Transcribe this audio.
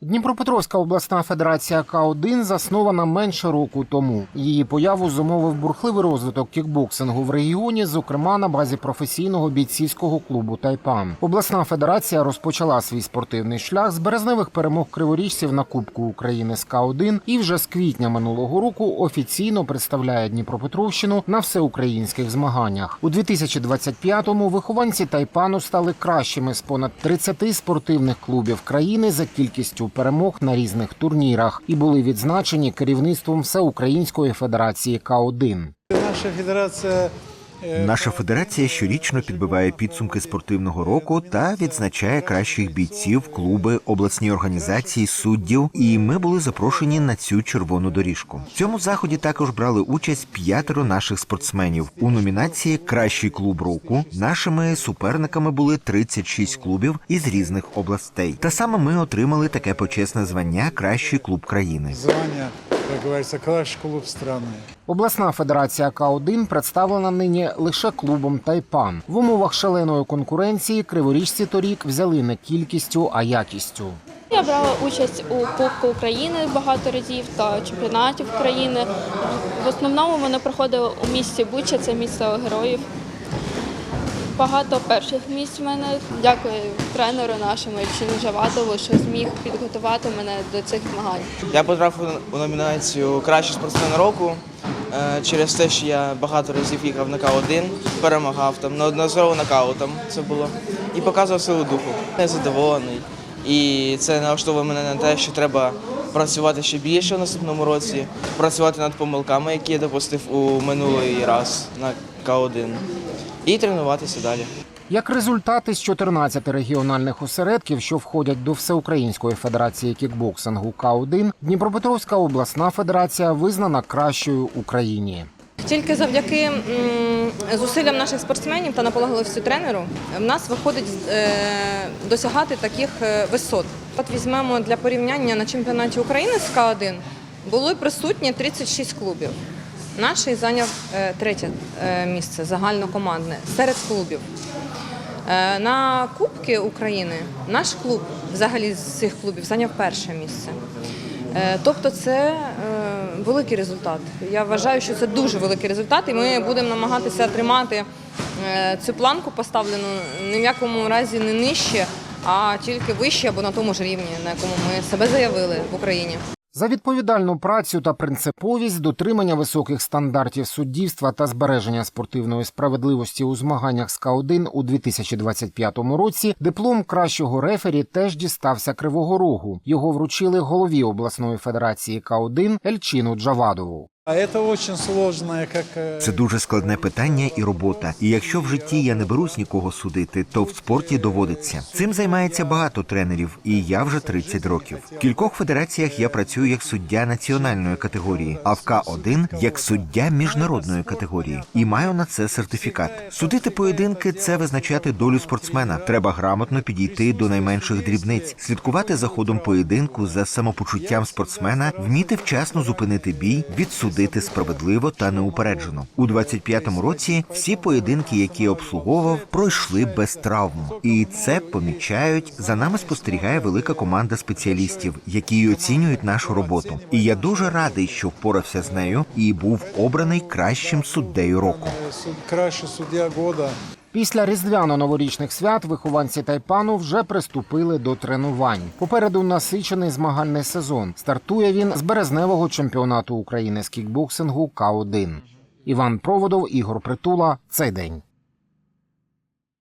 Дніпропетровська обласна федерація К1 заснована менше року тому. Її появу зумовив бурхливий розвиток кікбоксингу в регіоні, зокрема на базі професійного бійцівського клубу Тайпан. Обласна федерація розпочала свій спортивний шлях з березневих перемог криворіжців на Кубку України з К1 і вже з квітня минулого року офіційно представляє Дніпропетровщину на всеукраїнських змаганнях. У 2025-му вихованці Тайпану стали кращими з понад 30 спортивних клубів країни за кількістю перемог на різних турнірах і були відзначені керівництвом Всеукраїнської федерації К1. Наша федерація Наша федерація щорічно підбиває підсумки спортивного року та відзначає кращих бійців, клуби, обласні організації, суддів. І ми були запрошені на цю червону доріжку. В цьому заході також брали участь п'ятеро наших спортсменів у номінації Кращий клуб року. Нашими суперниками були 36 клубів із різних областей. Та саме ми отримали таке почесне звання Кращий клуб країни. звання, як говориться, кращий клуб страны. Обласна федерація К1 представлена нині лише клубом Тайпан. В умовах шаленої конкуренції криворіжці торік взяли не кількістю, а якістю. Я брала участь у Кубку України багато разів та чемпіонатів України. В основному вони проходили у місті Буча, це місто героїв. Багато перших місць в мене. Дякую тренеру нашому Ільчину Жавадову, що зміг підготувати мене до цих змагань. Я потрапив у номінацію Кращий спортсмен року е, через те, що я багато разів їхав на К1, перемагав там неодноразово нокаутом це було і показував силу духу. Я задоволений. І це налаштовує мене на те, що треба працювати ще більше в наступному році, працювати над помилками, які я допустив у минулий раз на К1, і тренуватися далі. Як результат із 14 регіональних осередків, що входять до Всеукраїнської федерації кікбоксингу К1, Дніпропетровська обласна федерація визнана кращою Україні. Тільки завдяки зусиллям наших спортсменів та наполегливості тренеру в нас виходить е, досягати таких е, висот. От візьмемо для порівняння на чемпіонаті України з К1 було присутні 36 клубів. Наш зайняв е, третє е, місце загальнокомандне серед клубів. Е, На Кубки України наш клуб взагалі з цих клубів зайняв перше місце. Тобто це великий результат. Я вважаю, що це дуже великий результат, і ми будемо намагатися тримати цю планку поставлену ні в якому разі не нижче, а тільки вище або на тому ж рівні, на якому ми себе заявили в Україні. За відповідальну працю та принциповість, дотримання високих стандартів суддівства та збереження спортивної справедливості у змаганнях з К1 у 2025 році диплом кращого рефері теж дістався Кривого Рогу. Його вручили голові обласної федерації К1 Ельчину Джавадову. Е, Це дуже складне питання і робота. І якщо в житті я не берусь нікого судити, то в спорті доводиться. Цим займається багато тренерів, і я вже 30 років. В кількох федераціях я працюю як суддя національної категорії, а в К1 як суддя міжнародної категорії. І маю на це сертифікат. Судити поєдинки це визначати долю спортсмена. Треба грамотно підійти до найменших дрібниць, слідкувати за ходом поєдинку за самопочуттям спортсмена, вміти вчасно зупинити бій, відсудити справедливо та неупереджено. У 25-му році всі поєдинки, які обслуговував, пройшли без травм, і це помічають. За нами спостерігає велика команда спеціалістів, які оцінюють нашу роботу. І я дуже радий, що впорався з нею і був обраний кращим суддею року. кращий суддя года. Після різдвяно-новорічних свят вихованці Тайпану вже приступили до тренувань. Попереду насичений змагальний сезон. Стартує він з березневого чемпіонату України з кікбоксингу К1. Іван Проводов, Ігор Притула. Цей день.